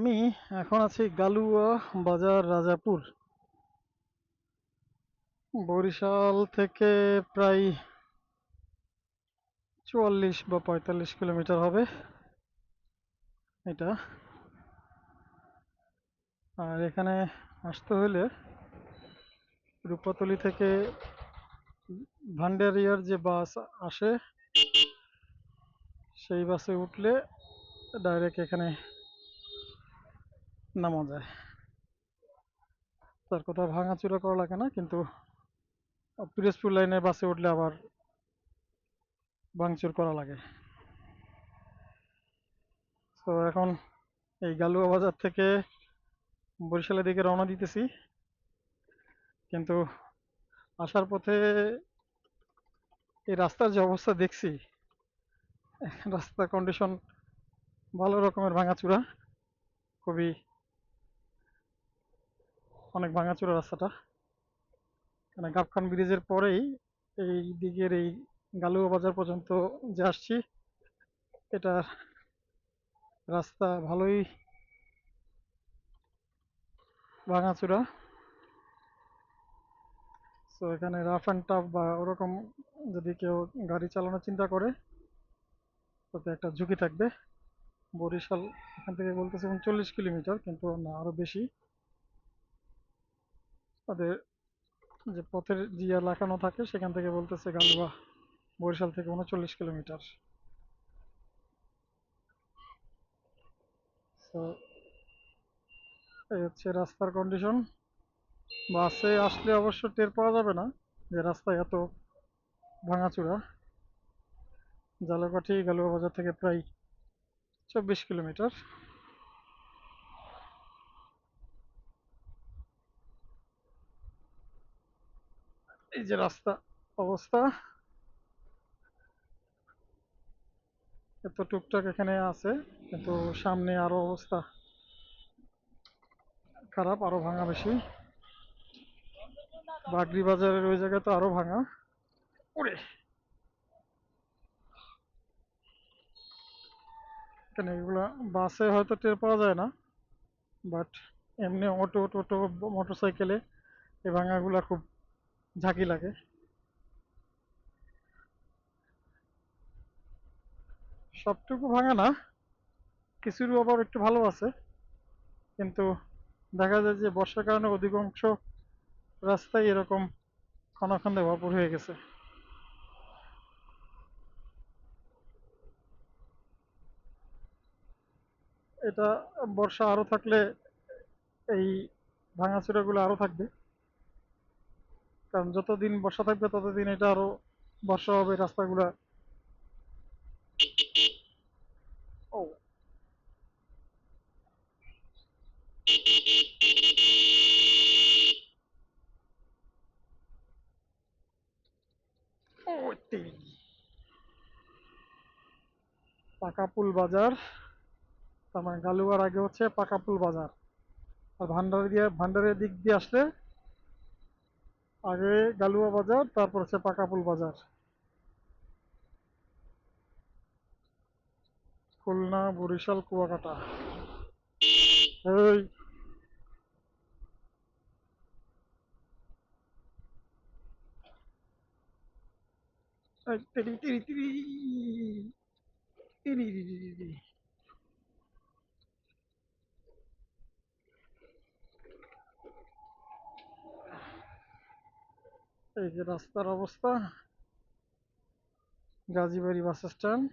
আমি এখন আছি গালুয়া বাজার, রাজাপুর। বরিশাল থেকে প্রায় চুয়াল্লিশ বা পঁয়তাল্লিশ কিলোমিটার হবে এটা। আর এখানে আসতে হলে রূপাতলি থেকে ভান্ডারিয়ার যে বাস আসে, সেই বাসে উঠলে ডাইরেক্ট এখানে নামা যায় তার কথা ভাঙাচুরা করা লাগে না, কিন্তু পিরোজপুর লাইনে বাসে উঠলে আবার ভাঙচুর করা লাগে। তো এখন এই গালুয়া বাজার থেকে বরিশালের দিকে রওনা দিতেছি। কিন্তু আসার পথে এই রাস্তার যে অবস্থা দেখছি, রাস্তার কন্ডিশন ভালো রকমের ভাঙাচুরা, খুবই অনেক ভাঙাচুরা রাস্তাটা। মানে গাবখান ব্রিজের পরেই এই দিকের এই গালুয়া বাজার পর্যন্ত যে আসছি এটা রাস্তা ভালোই ভাঙাচুরা। তো এখানে রাফ অ্যান্ড টাফ বা ওরকম যদি কেউ গাড়ি চালানোর চিন্তা করে, তাতে একটা ঝুঁকি থাকবে। বরিশাল এখান থেকে বলতেছে উনচল্লিশ কিলোমিটার, কিন্তু না, আরও বেশি। তাদের যে পথের জিয়া লাগানো থাকে, সেখান থেকে বলতেছে গালুয়া, বরিশাল থেকে উনচল্লিশ কিলোমিটার। তো এই হচ্ছে রাস্তার কন্ডিশন বাসে আসলে অবশ্য টের পাওয়া যাবে না যে রাস্তায় এত ভাঙাচুরা। জালাকাঠি গালুয়া বাজার থেকে প্রায় চব্বিশ কিলোমিটার। যে রাস্তা অবস্থা। এত টুকটাক এখানে আছে, কিন্তু সামনে আরও অবস্থা খারাপ, আরও ভাঙা বেশি। বাগরি বাজারের ওই জায়গায় তো আরও ভাঙা। ওরে! এখানে এগুলা বাসে হয়তো টের পাওয়া যায় না, বাট এমনি অটো টোটো মোটর সাইকেলে এই ভাঙাগুলা খুব ঝাঁকি লাগে। সবটুকু ভাঙা না কিছুর আবার একটু ভালো আছে। কিন্তু দেখা যায় যে বর্ষার কারণে অধিকাংশ রাস্তায় এরকম খনাখন্দে ভরপুর হয়ে গেছে। এটা বর্ষা আরও থাকলে এই ভাঙাচুরাগুলো আরও থাকবে। কারণ যতদিন বর্ষা থাকবে, ততদিন এটা আরও বর্ষা হবে রাস্তাগুলা। ও। পাকাপুল বাজার, তার মানে গালুয়ার আগে হচ্ছে পাকাপুল বাজার। আর ভান্ডারি দিয়ে, ভান্ডারের দিক দিয়ে আসলে আগে গালুয়া বাজার তারপর হচ্ছে পাকাপুল বাজার খুলনা বরিশাল কুয়াকাটা এই তিরি তিরি তিরি তিরি এই যে রাস্তার অবস্থা। Gazibari bus stand.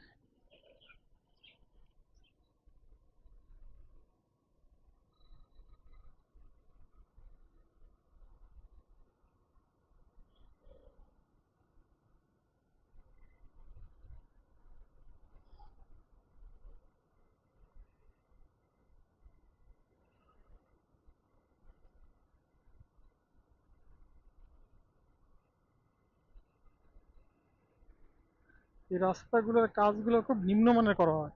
এই রাস্তাগুলোর কাজগুলো খুব নিম্নমানের করা হয়।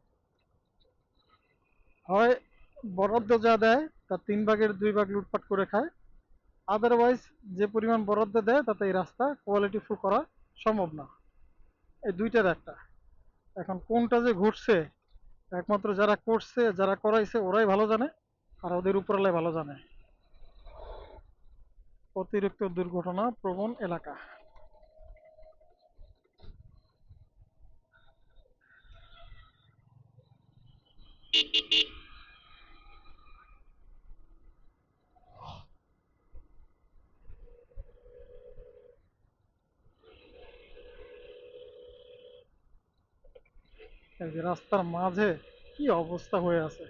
হয় বরাদ্দ যা দেয় তার তিন ভাগের দুই ভাগ লুটপাট করে খায়। আদারওয়াইজ যে পরিমাণ বরাদ্দ দেয়, তাতে এই রাস্তা কোয়ালিটি ফুল করা সম্ভব না। এই দুইটার একটা। এখন কোনটা যে ঘটছে, একমাত্র যারা করছে, যারা করাইছে, ওরাই ভালো জানে, আর ওদের উপরালাই ভালো জানে। অতিরিক্ত দুর্ঘটনা প্রবণ এলাকা। রাস্তার মাঝে কি অবস্থা হয়ে আছে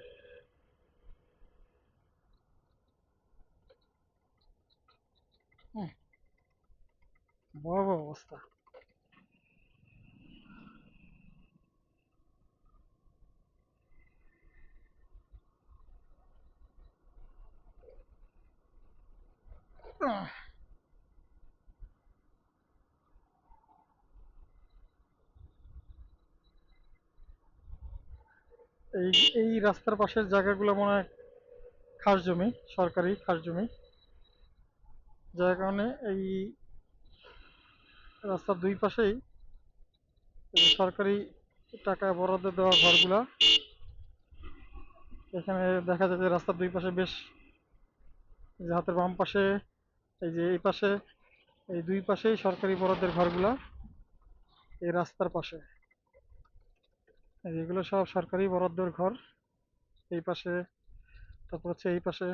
হুম, ভয়াবহ অবস্থা আহ, এই এই রাস্তার পাশের জায়গাগুলো মনে হয় খাস জমি, সরকারি খাস জমি। যার কারণে এই রাস্তার দুই পাশেই সরকারি টাকা বরাদ্দ দেওয়া ঘরগুলা। এখানে দেখা যায় যে রাস্তার দুই পাশে বেশ হাতের বাম পাশে, এই যে এই পাশে, এই দুই পাশেই সরকারি বরাদ্দের ঘরগুলা এই রাস্তার পাশে। এগুলো সব সরকারি বরাদ্দর ঘর। এই পাশে তারপর হচ্ছে এই পাশে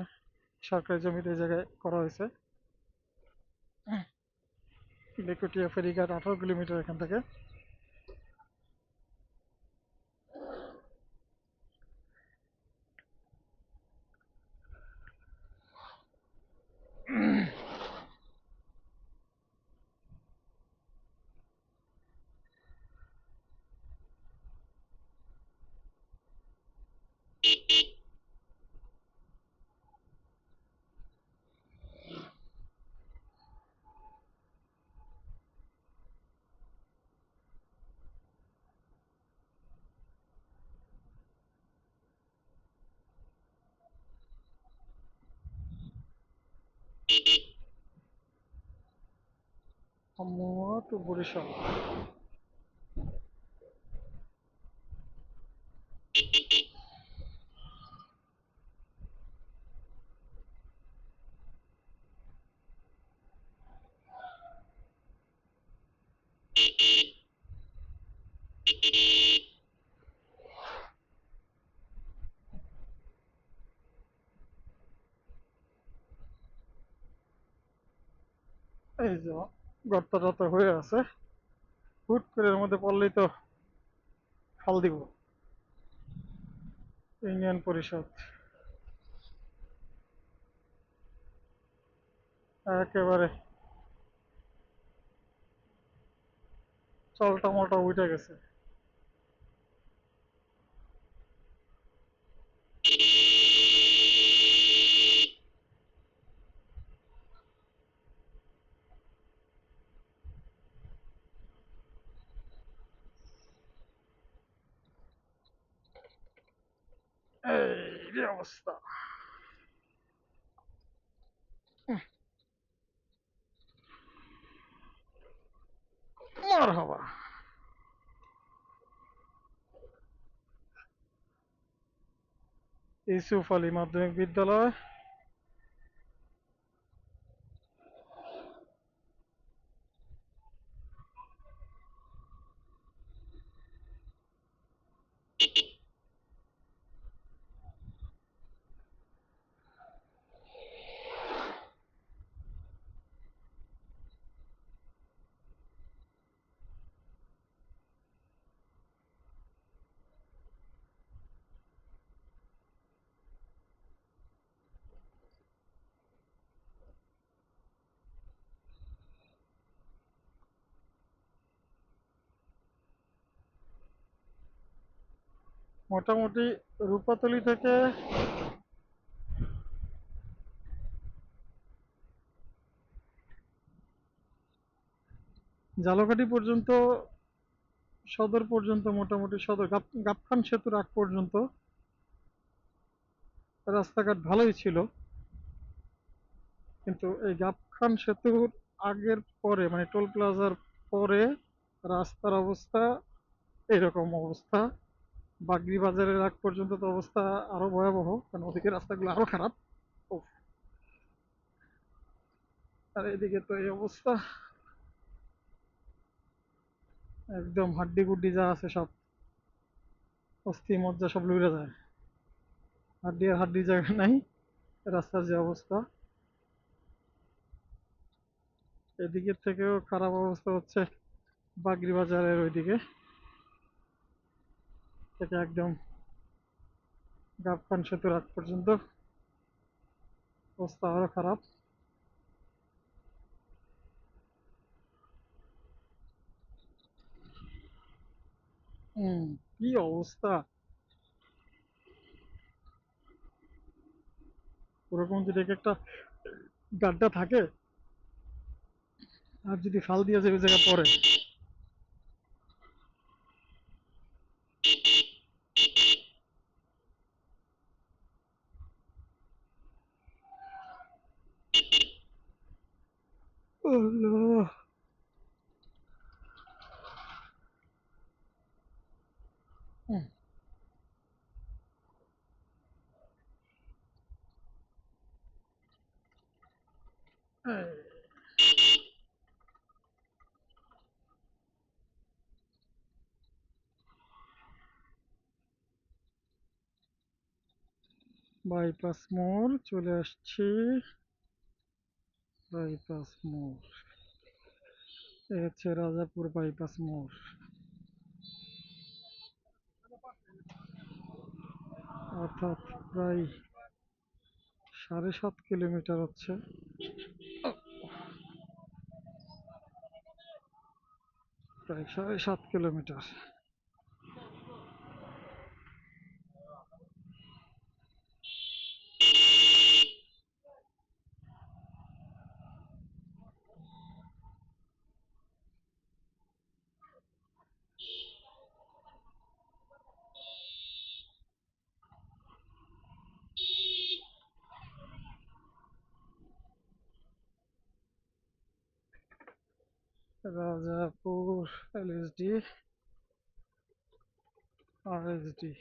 সরকারি জমিতে এই জায়গায় করা হয়েছে। বেকুটিয়া ফেরিঘাট আঠারো কিলোমিটার এখান থেকে। Amor টু বরিশাল এই যে, গর্তা টর্তা হয়ে আছে। হুট করে এর মধ্যে পড়লেই তো ফাল দিব। ইউনিয়ন পরিষদ। একেবারে চলটা মলটা উঠে গেছে এই রে অবস্থা মার হবা ইউসুফ আলী মাধ্যমিক বিদ্যালয় মোটামুটি রূপাতলি থেকে ঝালকাঠি পর্যন্ত, সদর পর্যন্ত মোটামুটি সদর, গাপ- গাবখান সেতুর আগ পর্যন্ত রাস্তাঘাট ভালোই ছিল। কিন্তু এই গাবখান সেতুর আগের পরে মানে টোল প্লাজার পরে রাস্তার অবস্থা এরকম অবস্থা। বাগরি বাজারের আগ পর্যন্ত তো অবস্থা আরও ভয়াবহ কারণ ওদিকে রাস্তাগুলো আরও খারাপ। আর এদিকে তো এই অবস্থা। একদম হাড্ডি গুড্ডি যা আছে সব অস্থি মজ্জা সব লুড়ে যায়। হাড্ডি আর হাড্ডি জায়গা নাই রাস্তার যে অবস্থা। এদিকের থেকেও খারাপ অবস্থা হচ্ছে বাগরি বাজারের ওইদিকে। থেকে একদম গাবখান সেতুর আগ পর্যন্ত। অবস্থা আরও খারাপ। কি অবস্থা? ওরকম যদি এক একটা গাড্ডা থাকে, আর যদি ফাল দিয়ে যে ওই জায়গা পড়ে। বাইপাস মোড়, চলে আসছি। বাইপাস মোড়। এ হচ্ছে রাজাপুর বাইপাস মোড়। অর্থাৎ প্রায় সাড়ে সাত কিলোমিটার হচ্ছে। প্রায় সাড়ে সাত কিলোমিটার। রাজাপুর এলএসডি আরএসডি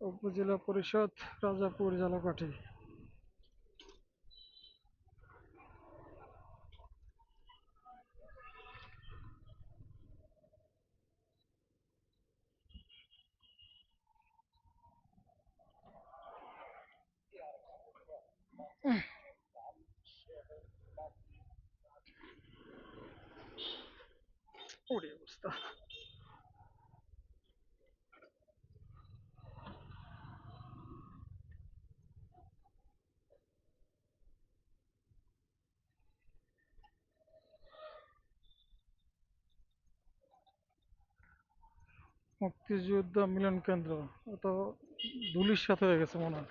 উপজেলা পরিষদ রাজাপুর ঝালকাঠি ওরে অবস্থা মুক্তিযোদ্ধা মিলন কেন্দ্র তো ধুলির সাথে হয়ে গেছে মনে হয়।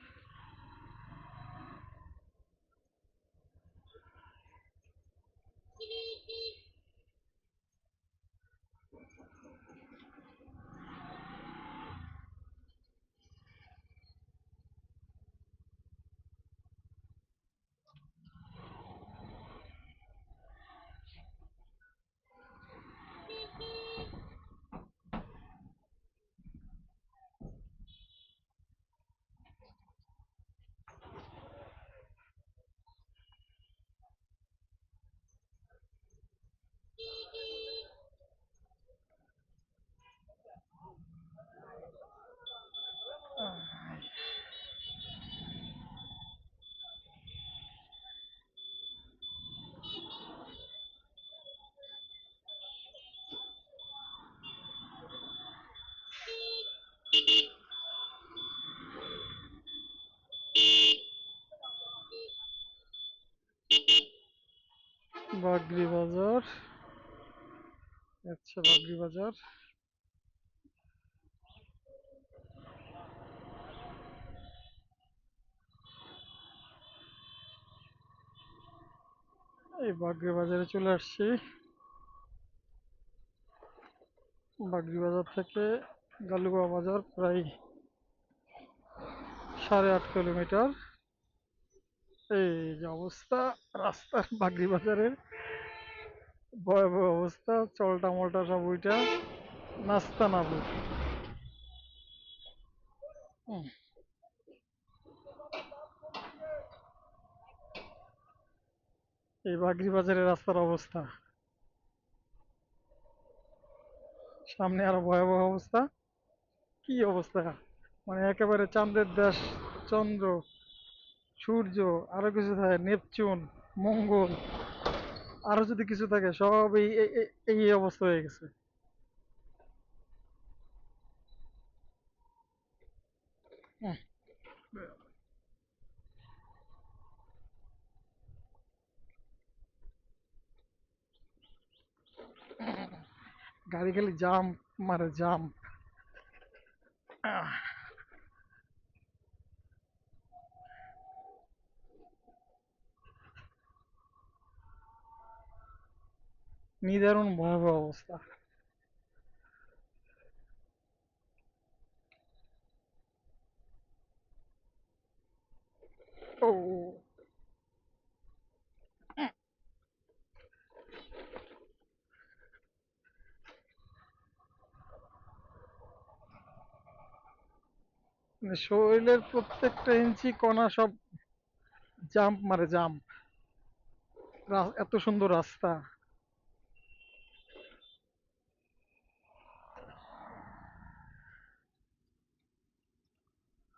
বাগরি বাজার আচ্ছা বাগরি বাজার এই বাগরি বাজারে চলে আসছি। বাগরি বাজার থেকে গালুয়া বাজার প্রায় সাড়ে আট কিলোমিটার। এই যে অবস্থা, রাস্তার বাগরি বাজারের ভয়াবহ অবস্থা, চলটা মলটা সব ওইটা নাস্তা নাবু। এই বাগরি বাজারের রাস্তার অবস্থা। সামনে আরও ভয়াবহ অবস্থা। কি অবস্থা? মানে একেবারে চান্দের দেশ, চন্দ্র। সূর্য, আরও কিছু থাকে, নেপচুন, মঙ্গল, আরও যদি কিছু থাকে সব এই এই- অবস্থা হয়ে গেছে। গাড়ি খালি জাম মারে জাম নিদারুণ ভয়াবহ অবস্থা। মানে শরীরের প্রত্যেকটা ইঞ্চি কণা সব জাম্প মারে জাম্প। এত সুন্দর রাস্তা।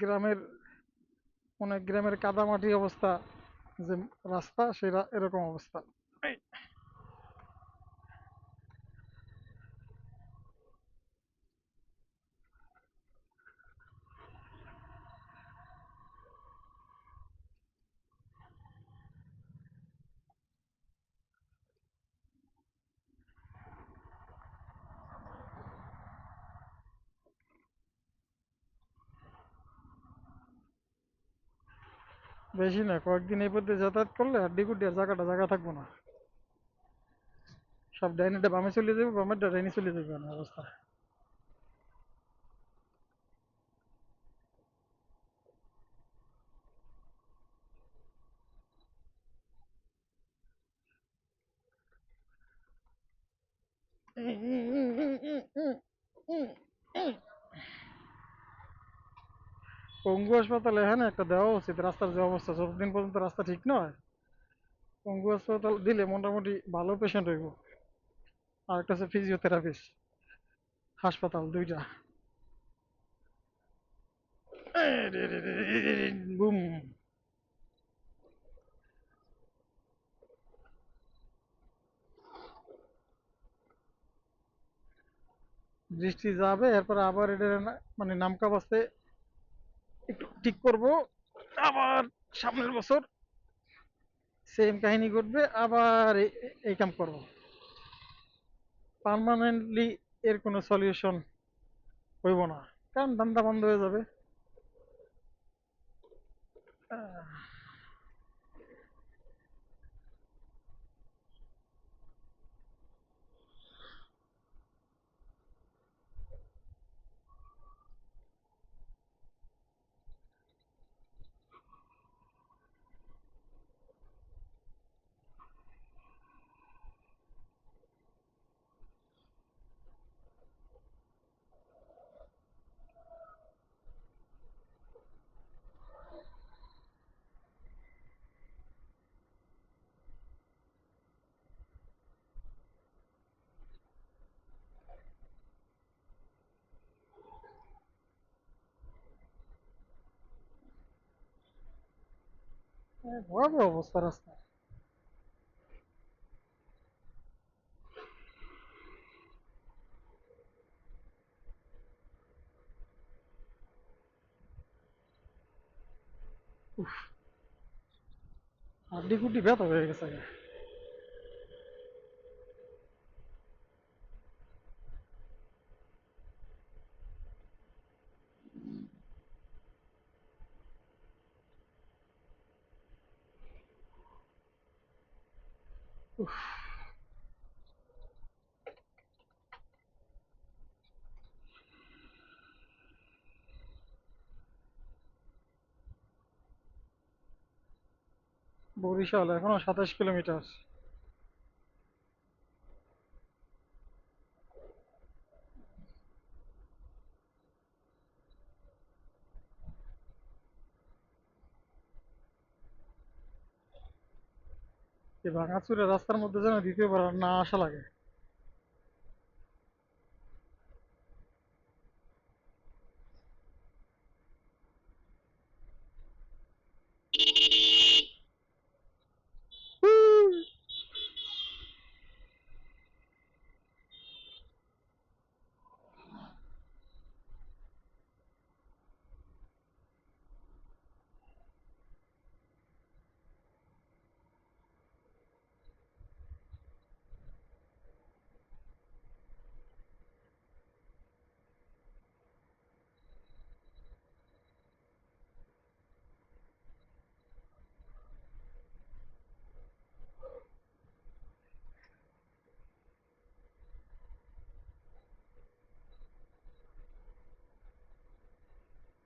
গ্রামের অনেক গ্রামের কাদামাটি অবস্থা যে রাস্তা সেটা এরকম অবস্থা। বেশি না, কয়েকদিন এই পথে যাতায়াত করলে আর ডিগুটি আর জায়গাটা জায়গা থাকব না। সব ডাইনিটা বামে চলে যাবে, বামেরটা ডাইনি চলে যাবে অবস্থা। পঙ্গু হাসপাতালে এখানে একটা দেওয়া উচিত। রাস্তার যে অবস্থা, যতদিন পর্যন্ত রাস্তা ঠিক নয়, পঙ্গু হাসপাতাল দিলে মোটামুটি ভালো পেশেন্ট হইব। আর একটা হচ্ছে ফিজিওথেরাপিস্ট হাসপাতাল দুইটা। বুম। বৃষ্টি যাবে, এরপর আবার এটা মানে নামকা বাসতে একটু ঠিক করব। আবার সামনের বছর সেম কাহিনী ঘটবে, আবার এই কাম করব। পারমানেন্টলি এর কোনো সলিউশন হইব না। কারণ ধান্দা বন্ধ হয়ে যাবে। আহ, এ, ভয়াবহ অবস্থা রাস্তা উফ হাড্ডি কুড্ডি ব্যথা হয়ে গেছে বরিশাল এখনও সাতাশ কিলোমিটার। ভাঙাচুরে রাস্তার মধ্যে যেন দ্বিতীয়বার না আসা লাগে।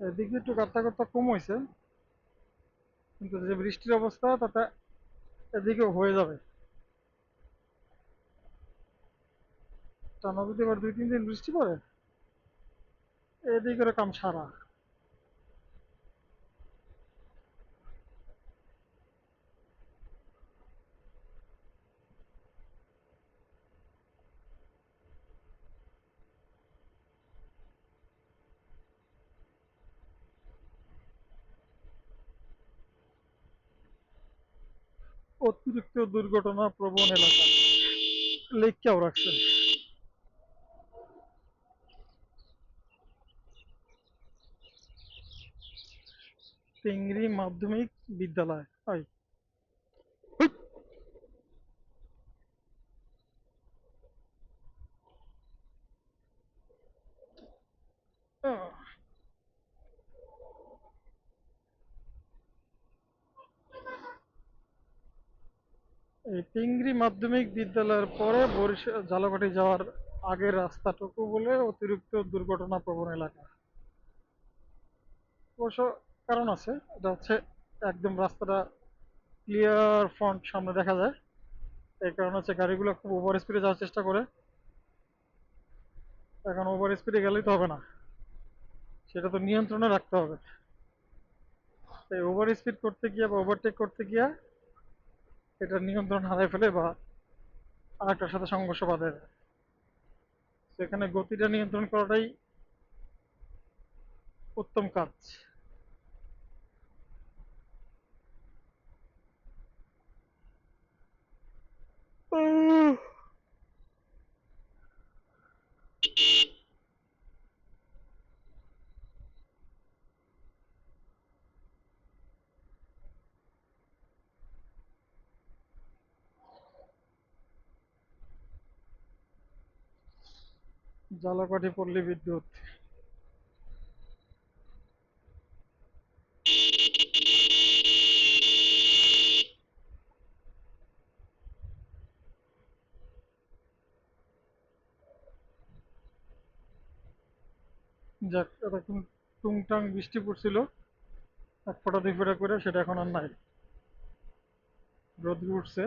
এদিকে একটু গাত্তা কম হয়েছে কিন্তু যে বৃষ্টির অবস্থা, তাতে এদিকেও হয়ে যাবে। টানা যদি এবার দুই তিন দিন বৃষ্টি পড়ে? এদিকের কাম সারা। অতিরিক্ত দুর্ঘটনা প্রবণ এলাকা। লেখকেও রাখছে। টেংরি মাধ্যমিক বিদ্যালয় হয় এই টিংরি মাধ্যমিক বিদ্যালয়ের পরে বরিশাল ঝালকাঠি যাওয়ার আগের রাস্তাটুকু বলে অতিরিক্ত দুর্ঘটনা প্রবণ এলাকা। অবশ্য কারণ আছে, এটা হচ্ছে একদম রাস্তাটা ক্লিয়ার ফ্রন্ট সামনে দেখা যায়। এই কারণে হচ্ছে গাড়িগুলো খুব ওভার স্পিডে যাওয়ার চেষ্টা করে। এখন ওভার স্পিডে গেলেই তো হবে না। সেটা তো নিয়ন্ত্রণে রাখতে হবে। ওভার স্পিড করতে গিয়ে বা ওভারটেক করতে গিয়ে এটা নিয়ন্ত্রণ হারায় ফেলে বা আরেকটার সাথে সংঘর্ষ বাঁধে। সেখানে গতিটা নিয়ন্ত্রণ করাটাই উত্তম কাজ। উহ, ঝালকাঠি পল্লী বিদ্যুৎ। যাক এতক্ষণ টুংটাং বৃষ্টি পড়ছিল। এক ফোঁটা, দুই ফোঁটা করে, সেটা এখন আর নাই। রোদ উঠছে।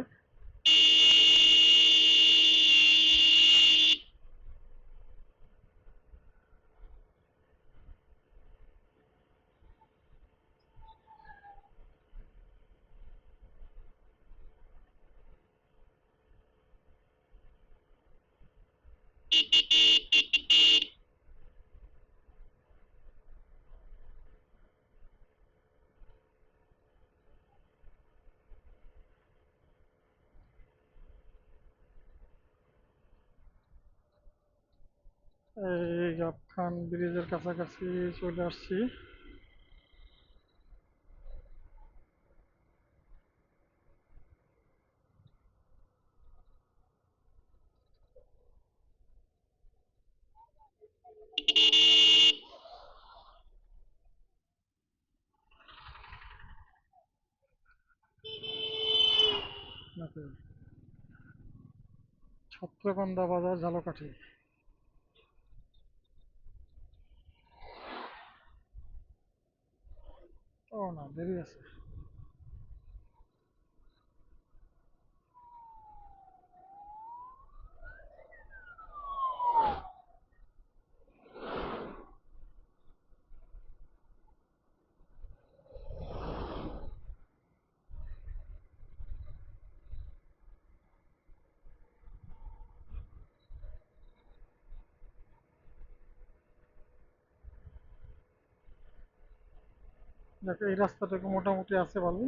এই গাবখান ব্রিজের কাছাকাছি চলে আসছি। ছত্রকন্দা বাজার ঝালকাঠি। ও না দেরি আছে। দেখো এই রাস্তাটুকু মোটামুটি আছে ভালো